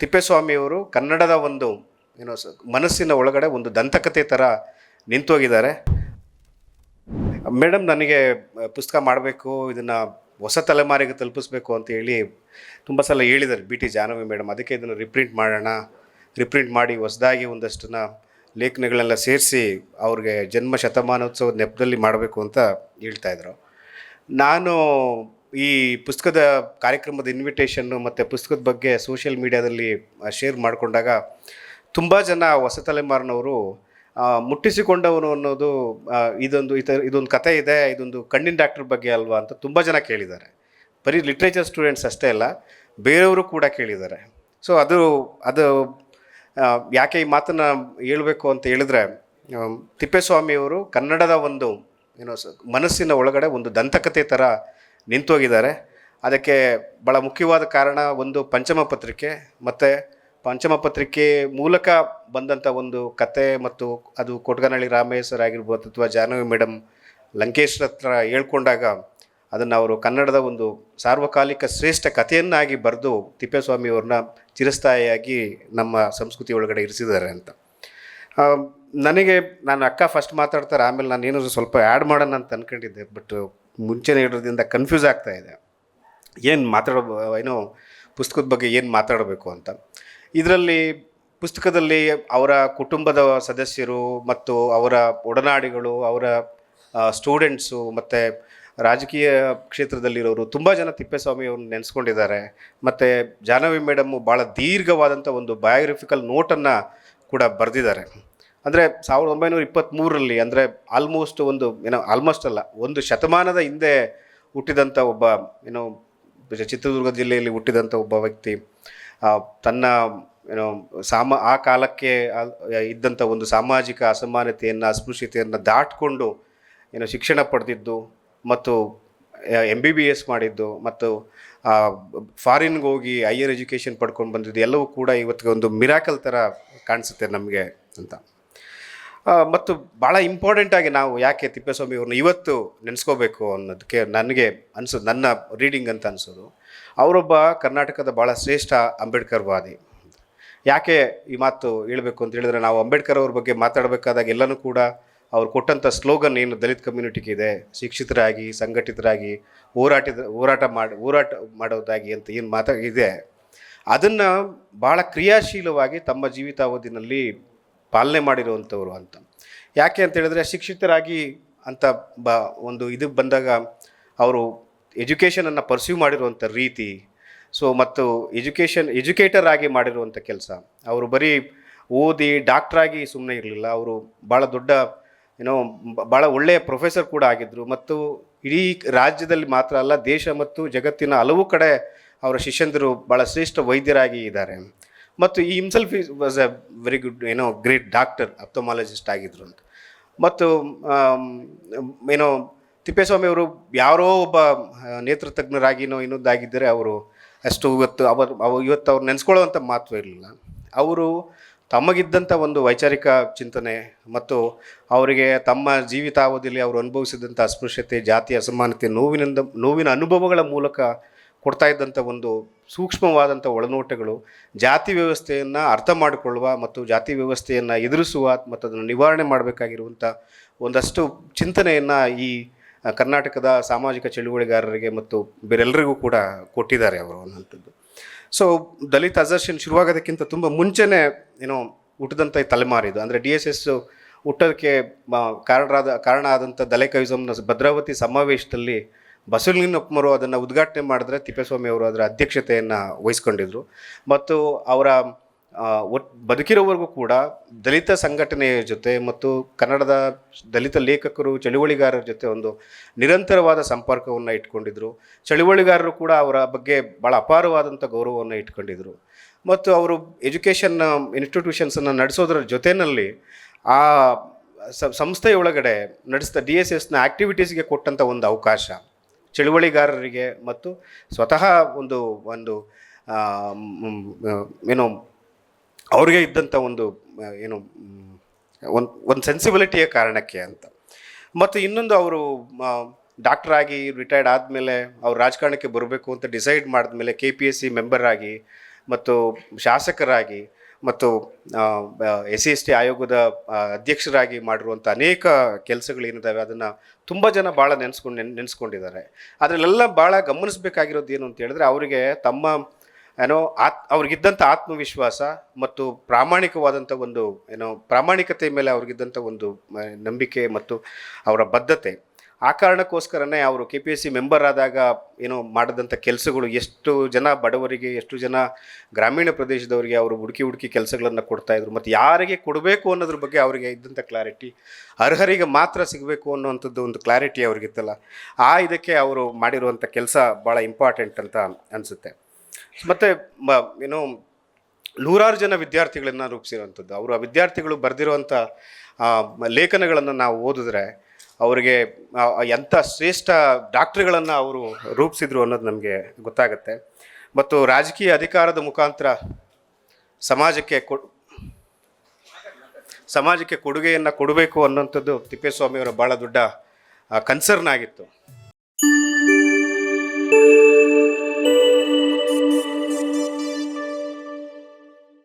ತಿಪ್ಪೇಸ್ವಾಮಿಯವರು ಕನ್ನಡದ ಒಂದು ಏನೋ ಮನಸ್ಸಿನ ಒಳಗಡೆ ಒಂದು ದಂತಕತೆ ಥರ ನಿಂತೋಗಿದ್ದಾರೆ. ಮೇಡಮ್, ನನಗೆ ಪುಸ್ತಕ ಮಾಡಬೇಕು, ಇದನ್ನು ಹೊಸ ತಲೆಮಾರಿಗೆ ತಲುಪಿಸ್ಬೇಕು ಅಂತ ಹೇಳಿ ತುಂಬ ಸಲ ಹೇಳಿದ್ದಾರೆ ಬಿ ಟಿ ಜಾನವಿ ಮೇಡಮ್. ಅದಕ್ಕೆ ಇದನ್ನು ರಿಪ್ರಿಂಟ್ ಮಾಡೋಣ ರಿಪ್ರಿಂಟ್ ಮಾಡಿ ಹೊಸದಾಗಿ ಒಂದಷ್ಟನ್ನ ಲೇಖನಗಳೆಲ್ಲ ಸೇರಿಸಿ ಅವ್ರಿಗೆ ಜನ್ಮ ಶತಮಾನೋತ್ಸವದ ನೆಪದಲ್ಲಿ ಮಾಡಬೇಕು ಅಂತ ಹೇಳ್ತಾ ಇದ್ರು. ನಾನು ಈ ಪುಸ್ತಕದ ಕಾರ್ಯಕ್ರಮದ ಇನ್ವಿಟೇಷನ್ನು ಮತ್ತು ಪುಸ್ತಕದ ಬಗ್ಗೆ ಸೋಷಿಯಲ್ ಮೀಡಿಯಾದಲ್ಲಿ ಶೇರ್ ಮಾಡಿಕೊಂಡಾಗ ತುಂಬ ಜನ ಹೊಸ ತಲೆಮಾರಿನವರು ಮುಟ್ಟಿಸಿಕೊಂಡವನು ಅನ್ನೋದು ಇದೊಂದು ಈ ಇದೊಂದು ಕತೆ ಇದೆ, ಇದೊಂದು ಕಣ್ಣಿನ ಡಾಕ್ಟರ್ ಬಗ್ಗೆ ಅಲ್ವಾ ಅಂತ ತುಂಬ ಜನ ಕೇಳಿದ್ದಾರೆ. ಬರೀ ಲಿಟ್ರೇಚರ್ ಸ್ಟೂಡೆಂಟ್ಸ್ ಅಷ್ಟೇ ಅಲ್ಲ, ಬೇರೆಯವರು ಕೂಡ ಕೇಳಿದ್ದಾರೆ. ಸೊ ಅದು ಅದು ಯಾಕೆ ಈ ಮಾತನ್ನು ಹೇಳಬೇಕು ಅಂತ ಹೇಳಿದ್ರೆ ತಿಪ್ಪೇಸ್ವಾಮಿಯವರು ಕನ್ನಡದ ಒಂದು, ಏನೋ ಮನಸ್ಸಿನ ಒಳಗಡೆ ಒಂದು ದಂತಕತೆ ಥರ ನಿಂತೋಗಿದ್ದಾರೆ. ಅದಕ್ಕೆ ಭಾಳ ಮುಖ್ಯವಾದ ಕಾರಣ ಒಂದು ಪಂಚಮ ಪತ್ರಿಕೆ ಮತ್ತು ಪಂಚಮ ಪತ್ರಿಕೆ ಮೂಲಕ ಬಂದಂಥ ಒಂದು ಕತೆ ಮತ್ತು ಅದು ಕೊಟ್ಗನಹಳ್ಳಿ ರಾಮೇಶ್ವರ ಆಗಿರ್ಬೋದು ಅಥವಾ ಜಾಹ್ನವಿ ಮೇಡಮ್ ಲಂಕೇಶ್ ಹತ್ರ ಹೇಳ್ಕೊಂಡಾಗ ಅದನ್ನು ಅವರು ಕನ್ನಡದ ಒಂದು ಸಾರ್ವಕಾಲಿಕ ಶ್ರೇಷ್ಠ ಕಥೆಯನ್ನಾಗಿ ಬರೆದು ತಿಪ್ಪೇಸ್ವಾಮಿಯವ್ರನ್ನ ಚಿರಸ್ಥಾಯಿಯಾಗಿ ನಮ್ಮ ಸಂಸ್ಕೃತಿ ಒಳಗಡೆ ಇರಿಸಿದ್ದಾರೆ ಅಂತ. ನನಗೆ, ನಾನು ಅಕ್ಕ ಫಸ್ಟ್ ಮಾತಾಡ್ತಾರೆ, ಆಮೇಲೆ ನಾನು ಏನು ಸ್ವಲ್ಪ ಆ್ಯಡ್ ಮಾಡೋಣ ಅಂತ ಅಂದ್ಕೊಂಡಿದ್ದೆ ಬಟ್ ಮುಂಚೆನೇ ಇಡೋದ್ರಿಂದ ಕನ್ಫ್ಯೂಸ್ ಆಗ್ತಾ ಇದೆ. ಏನು ಮಾತಾಡೋ, ಏನೋ ಪುಸ್ತಕದ ಬಗ್ಗೆ ಏನು ಮಾತಾಡಬೇಕು ಅಂತ. ಇದರಲ್ಲಿ ಪುಸ್ತಕದಲ್ಲಿ ಅವರ ಕುಟುಂಬದ ಸದಸ್ಯರು ಮತ್ತು ಅವರ ಒಡನಾಡಿಗಳು, ಅವರ ಸ್ಟೂಡೆಂಟ್ಸು ಮತ್ತು ರಾಜಕೀಯ ಕ್ಷೇತ್ರದಲ್ಲಿರೋರು ತುಂಬ ಜನ ತಿಪ್ಪೇಸ್ವಾಮಿ ಅವ್ರನ್ನ ನೆನೆಸ್ಕೊಂಡಿದ್ದಾರೆ. ಮತ್ತು ಜಾನವಿ ಮೇಡಮ್ಮು ಭಾಳ ದೀರ್ಘವಾದಂಥ ಒಂದು ಬಯೋಗ್ರಫಿಕಲ್ ನೋಟನ್ನು ಕೂಡ ಬರೆದಿದ್ದಾರೆ. ಅಂದರೆ ಸಾವಿರದ ಒಂಬೈನೂರ ಇಪ್ಪತ್ತ್ಮೂರರಲ್ಲಿ ಅಂದರೆ ಆಲ್ಮೋಸ್ಟ್ ಒಂದು, ಏನೋ ಆಲ್ಮೋಸ್ಟ್ ಅಲ್ಲ, ಒಂದು ಶತಮಾನದ ಹಿಂದೆ ಹುಟ್ಟಿದಂಥ ಒಬ್ಬ, ಏನೋ ಚಿತ್ರದುರ್ಗ ಜಿಲ್ಲೆಯಲ್ಲಿ ಹುಟ್ಟಿದಂಥ ಒಬ್ಬ ವ್ಯಕ್ತಿ ತನ್ನ, ಏನೋ, ಸಾಮ, ಆ ಕಾಲಕ್ಕೆ ಇದ್ದಂಥ ಒಂದು ಸಾಮಾಜಿಕ ಅಸಮಾನತೆಯನ್ನು, ಅಸ್ಪೃಶ್ಯತೆಯನ್ನು ದಾಟಿಕೊಂಡು, ಏನೋ ಶಿಕ್ಷಣ ಪಡೆದಿದ್ದು ಮತ್ತು ಎಂ ಬಿ ಬಿ ಎಸ್ ಮಾಡಿದ್ದು ಮತ್ತು ಫಾರಿನ್ಗೆ ಹೋಗಿ ಹೈಯರ್ ಎಜುಕೇಷನ್ ಪಡ್ಕೊಂಡು ಬಂದಿದ್ದು ಎಲ್ಲವೂ ಕೂಡ ಇವತ್ತಿಗೆ ಒಂದು ಮಿರಾಕಲ್ ಥರ ಕಾಣಿಸುತ್ತೆ ನಮಗೆ ಅಂತ. ಮತ್ತು ಭಾಳ ಇಂಪಾರ್ಟೆಂಟಾಗಿ ನಾವು ಯಾಕೆ ತಿಪ್ಪೇಸ್ವಾಮಿ ಅವ್ರನ್ನ ಇವತ್ತು ನೆನೆಸ್ಕೋಬೇಕು ಅನ್ನೋದಕ್ಕೆ ನನಗೆ ಅನಿಸೋದು, ನನ್ನ ರೀಡಿಂಗ್ ಅಂತ ಅನಿಸೋದು. ಅವರೊಬ್ಬ ಕರ್ನಾಟಕದ ಭಾಳ ಶ್ರೇಷ್ಠ ಅಂಬೇಡ್ಕರ್ ವಾದಿ. ಯಾಕೆ ಈ ಮಾತು ಹೇಳಬೇಕು ಅಂತ ಹೇಳಿದ್ರೆ ನಾವು ಅಂಬೇಡ್ಕರ್ ಅವ್ರ ಬಗ್ಗೆ ಮಾತಾಡಬೇಕಾದಾಗ ಎಲ್ಲನೂ ಕೂಡ ಅವ್ರು ಕೊಟ್ಟಂಥ ಸ್ಲೋಗನ್ ಏನು, ದಲಿತ ಕಮ್ಯುನಿಟಿಗೆ ಇದೆ ಶಿಕ್ಷಿತರಾಗಿ, ಸಂಘಟಿತರಾಗಿ, ಹೋರಾಟದ, ಹೋರಾಟ ಮಾಡಿ, ಹೋರಾಟ ಮಾಡೋದಾಗಿ ಅಂತ ಏನು ಮಾತಾ ಇದೆ ಅದನ್ನು ಭಾಳ ಕ್ರಿಯಾಶೀಲವಾಗಿ ತಮ್ಮ ಜೀವಿತಾವಧಿನಲ್ಲಿ ಪಾಲನೆ ಮಾಡಿರುವಂಥವ್ರು ಅಂತ. ಯಾಕೆ ಅಂತ ಹೇಳಿದ್ರೆ ಶಿಕ್ಷಿತರಾಗಿ ಅಂತ ಬ ಒಂದು ಇದಕ್ಕೆ ಬಂದಾಗ ಅವರು ಎಜುಕೇಷನನ್ನು ಪರ್ಸ್ಯೂ ಮಾಡಿರುವಂಥ ರೀತಿ, ಸೊ ಮತ್ತು ಎಜುಕೇಷನ್ ಎಜುಕೇಟರ್ ಆಗಿ ಮಾಡಿರುವಂಥ ಕೆಲಸ. ಅವರು ಬರೀ ಓದಿ ಡಾಕ್ಟ್ರಾಗಿ ಸುಮ್ಮನೆ ಇರಲಿಲ್ಲ. ಅವರು ಭಾಳ ದೊಡ್ಡ ಏನೋ ಭಾಳ ಒಳ್ಳೆಯ ಪ್ರೊಫೆಸರ್ ಕೂಡ ಆಗಿದ್ದರು ಮತ್ತು ಇಡೀ ರಾಜ್ಯದಲ್ಲಿ ಮಾತ್ರ ಅಲ್ಲ, ದೇಶ ಮತ್ತು ಜಗತ್ತಿನ ಹಲವು ಕಡೆ ಅವರ ಶಿಷ್ಯಂದರು ಭಾಳ ಶ್ರೇಷ್ಠ ವೈದ್ಯರಾಗಿ ಇದ್ದಾರೆ. ಮತ್ತು ಈ himself was a very good ಏನೋ ಗ್ರೇಟ್ ಡಾಕ್ಟರ್ ಅಪ್ತಮಾಲಜಿಸ್ಟ್ ಆಗಿದ್ರು ಅಂತ. ಮತ್ತು ಏನೋ ತಿಪ್ಪೇಸ್ವಾಮಿ ಅವರು ಯಾರೋ ಒಬ್ಬ ನೇತೃತಜ್ಞರಾಗಿನೋ ಇನ್ನೊಂದಾಗಿದ್ದರೆ ಅವರು ಅಷ್ಟು ಇವತ್ತು ಅವರು ಅವ, ಇವತ್ತು ಅವ್ರು ನೆನೆಸ್ಕೊಳ್ಳುವಂಥ ಮಹತ್ವ ಇರಲಿಲ್ಲ. ಅವರು ತಮಗಿದ್ದಂಥ ಒಂದು ವೈಚಾರಿಕ ಚಿಂತನೆ ಮತ್ತು ಅವರಿಗೆ ತಮ್ಮ ಜೀವಿತಾವಧಿಯಲ್ಲಿ ಅವರು ಅನುಭವಿಸಿದಂಥ ಅಸ್ಪೃಶ್ಯತೆ, ಜಾತಿ, ಅಸಮಾನತೆ, ನೋವಿನಿಂದ, ನೋವಿನ ಅನುಭವಗಳ ಮೂಲಕ ಕೊಡ್ತಾ ಇದ್ದಂಥ ಒಂದು ಸೂಕ್ಷ್ಮವಾದಂಥ ಒಳನೋಟಗಳು, ಜಾತಿ ವ್ಯವಸ್ಥೆಯನ್ನು ಅರ್ಥ ಮಾಡಿಕೊಳ್ಳುವ ಮತ್ತು ಜಾತಿ ವ್ಯವಸ್ಥೆಯನ್ನು ಎದುರಿಸುವ ಮತ್ತು ಅದನ್ನು ನಿವಾರಣೆ ಮಾಡಬೇಕಾಗಿರುವಂಥ ಒಂದಷ್ಟು ಚಿಂತನೆಯನ್ನು ಈ ಕರ್ನಾಟಕದ ಸಾಮಾಜಿಕ ಚಳುವಳಿಗಾರರಿಗೆ ಮತ್ತು ಬೇರೆಲ್ಲರಿಗೂ ಕೂಡ ಕೊಟ್ಟಿದ್ದಾರೆ ಅವರು ಅನ್ನೋಂಥದ್ದು ಸೊ ದಲಿತ ಅಸರ್ಷನ್ ಶುರುವಾಗೋದಕ್ಕಿಂತ ತುಂಬ ಮುಂಚೆನೇ, ಏನೋ ಹುಟ್ಟಿದಂಥ ತಲೆಮಾರಿದು ಅಂದರೆ ಡಿ ಎಸ್ ಎಸ್ ಹುಟ್ಟೋದಕ್ಕೆ ಕಾರಣರಾದ, ಕಾರಣ ಆದಂಥ ದಲೈಕವಿಸಮ್ನ ಭದ್ರಾವತಿ ಸಮಾವೇಶದಲ್ಲಿ ಬಸವಲಿಂಗಪ್ಪನವರು ಅದನ್ನು ಉದ್ಘಾಟನೆ ಮಾಡಿದ್ರೆ ತಿಪ್ಪೇಸ್ವಾಮಿ ಅವರು ಅದರ ಅಧ್ಯಕ್ಷತೆಯನ್ನು ವಹಿಸ್ಕೊಂಡಿದ್ರು. ಮತ್ತು ಅವರ ಒಟ್ಟು ಒಟ್, ಬದುಕಿರೋವರೆಗೂ ಕೂಡ ದಲಿತ ಸಂಘಟನೆಯ ಜೊತೆ ಮತ್ತು ಕನ್ನಡದ ದಲಿತ ಲೇಖಕರು, ಚಳುವಳಿಗಾರರ ಜೊತೆ ಒಂದು ನಿರಂತರವಾದ ಸಂಪರ್ಕವನ್ನು ಇಟ್ಕೊಂಡಿದ್ರು. ಚಳುವಳಿಗಾರರು ಕೂಡ ಅವರ ಬಗ್ಗೆ ಭಾಳ ಅಪಾರವಾದಂಥ ಗೌರವವನ್ನು ಇಟ್ಕೊಂಡಿದ್ರು. ಮತ್ತು ಅವರು ಎಜುಕೇಷನ್, ಇನ್ಸ್ಟಿಟ್ಯೂಷನ್ಸನ್ನು ನಡೆಸೋದ್ರ ಜೊತೆಯಲ್ಲಿ ಆ ಸಂಸ್ಥೆಯೊಳಗಡೆ ನಡೆಸಿದ ಡಿ ಎಸ್ ಎಸ್ನ ಆ್ಯಕ್ಟಿವಿಟೀಸ್ಗೆ ಕೊಟ್ಟಂಥ ಒಂದು ಅವಕಾಶ. ಚಳುವಳಿಗಾರರಿಗೆ ಮತ್ತು ಸ್ವತಃ ಒಂದು ಒಂದು ಏನು, ಅವ್ರಿಗೆ ಇದ್ದಂಥ ಒಂದು ಏನು ಒಂದು ಒಂದು ಸೆನ್ಸಿಬಿಲಿಟಿಯ ಕಾರಣಕ್ಕೆ ಅಂತ. ಮತ್ತು ಇನ್ನೊಂದು ಅವರು ಡಾಕ್ಟರ್ ಆಗಿ ರಿಟೈರ್ಡ್ ಆದಮೇಲೆ ಅವ್ರು ರಾಜಕಾರಣಕ್ಕೆ ಬರಬೇಕು ಅಂತ ಡಿಸೈಡ್ ಮಾಡಿದ್ಮೇಲೆ K P S C member ಆಗಿ ಮತ್ತು ಶಾಸಕರಾಗಿ ಮತ್ತು ಎಸ್ ಸಿ ಎಸ್ ಟಿ ಆಯೋಗದ ಅಧ್ಯಕ್ಷರಾಗಿ ಮಾಡಿರುವಂಥ ಅನೇಕ ಕೆಲಸಗಳೇನಿದ್ದಾವೆ ಅದನ್ನು ತುಂಬ ಜನ ಭಾಳ ನೆನೆಸ್ಕೊಂಡು, ನೆನ್, ನೆನೆಸ್ಕೊಂಡಿದ್ದಾರೆ. ಅದರಲ್ಲೆಲ್ಲ ಭಾಳ ಗಮನಿಸಬೇಕಾಗಿರೋದು ಏನು ಅಂತ ಹೇಳಿದ್ರೆ ಅವರಿಗೆ ತಮ್ಮ, ಏನೋ ಆತ್, ಅವ್ರಿಗಿದ್ದಂಥ ಆತ್ಮವಿಶ್ವಾಸ ಮತ್ತು ಪ್ರಾಮಾಣಿಕವಾದಂಥ ಒಂದು, ಏನೋ ಪ್ರಾಮಾಣಿಕತೆ ಮೇಲೆ ಅವ್ರಿಗಿದ್ದಂಥ ಒಂದು ನಂಬಿಕೆ ಮತ್ತು ಅವರ ಬದ್ಧತೆ. ಆ ಕಾರಣಕ್ಕೋಸ್ಕರನೇ ಅವರು K P S C member ಆದಾಗ ಏನೋ ಮಾಡಿದಂಥ ಕೆಲಸಗಳು, ಎಷ್ಟು ಜನ ಬಡವರಿಗೆ, ಎಷ್ಟು ಜನ ಗ್ರಾಮೀಣ ಪ್ರದೇಶದವರಿಗೆ ಅವರು ಹುಡುಕಿ ಹುಡುಕಿ ಕೆಲಸಗಳನ್ನು ಕೊಡ್ತಾ ಇದ್ರು. ಮತ್ತು ಯಾರಿಗೆ ಕೊಡಬೇಕು ಅನ್ನೋದ್ರ ಬಗ್ಗೆ ಅವರಿಗೆ ಇದ್ದಂಥ ಕ್ಲಾರಿಟಿ ಅರ್ಹರಿಗೆ ಮಾತ್ರ ಸಿಗಬೇಕು ಅನ್ನುವಂಥದ್ದು ಒಂದು ಕ್ಲಾರಿಟಿ ಅವ್ರಿಗಿತ್ತಲ್ಲ ಆ ಇದಕ್ಕೆ ಅವರು ಮಾಡಿರುವಂಥ ಕೆಲಸ ಭಾಳ ಇಂಪಾರ್ಟೆಂಟ್ ಅಂತ ಅನಿಸುತ್ತೆ. ಮತ್ತು ಮ, ಏನು ನೂರಾರು ಜನ ವಿದ್ಯಾರ್ಥಿಗಳನ್ನು ರೂಪಿಸಿರುವಂಥದ್ದು. ಅವರು ಆ ವಿದ್ಯಾರ್ಥಿಗಳು ಬರೆದಿರುವಂಥ ಲೇಖನಗಳನ್ನು ನಾವು ಓದಿದ್ರೆ ಅವರಿಗೆ ಎಂಥ ಶ್ರೇಷ್ಠ ಡಾಕ್ಟ್ರ್ಗಳನ್ನು ಅವರು ರೂಪಿಸಿದ್ರು ಅನ್ನೋದು ನಮಗೆ ಗೊತ್ತಾಗುತ್ತೆ. ಮತ್ತು ರಾಜಕೀಯ ಅಧಿಕಾರದ ಮುಖಾಂತರ ಸಮಾಜಕ್ಕೆ ಕೊ ಸಮಾಜಕ್ಕೆ ಕೊಡುಗೆಯನ್ನು ಕೊಡಬೇಕು ಅನ್ನೋಂಥದ್ದು ತಿಪ್ಪೇಸ್ವಾಮಿಯವರ ಭಾಳ ದೊಡ್ಡ ಕನ್ಸರ್ನ್ ಆಗಿತ್ತು.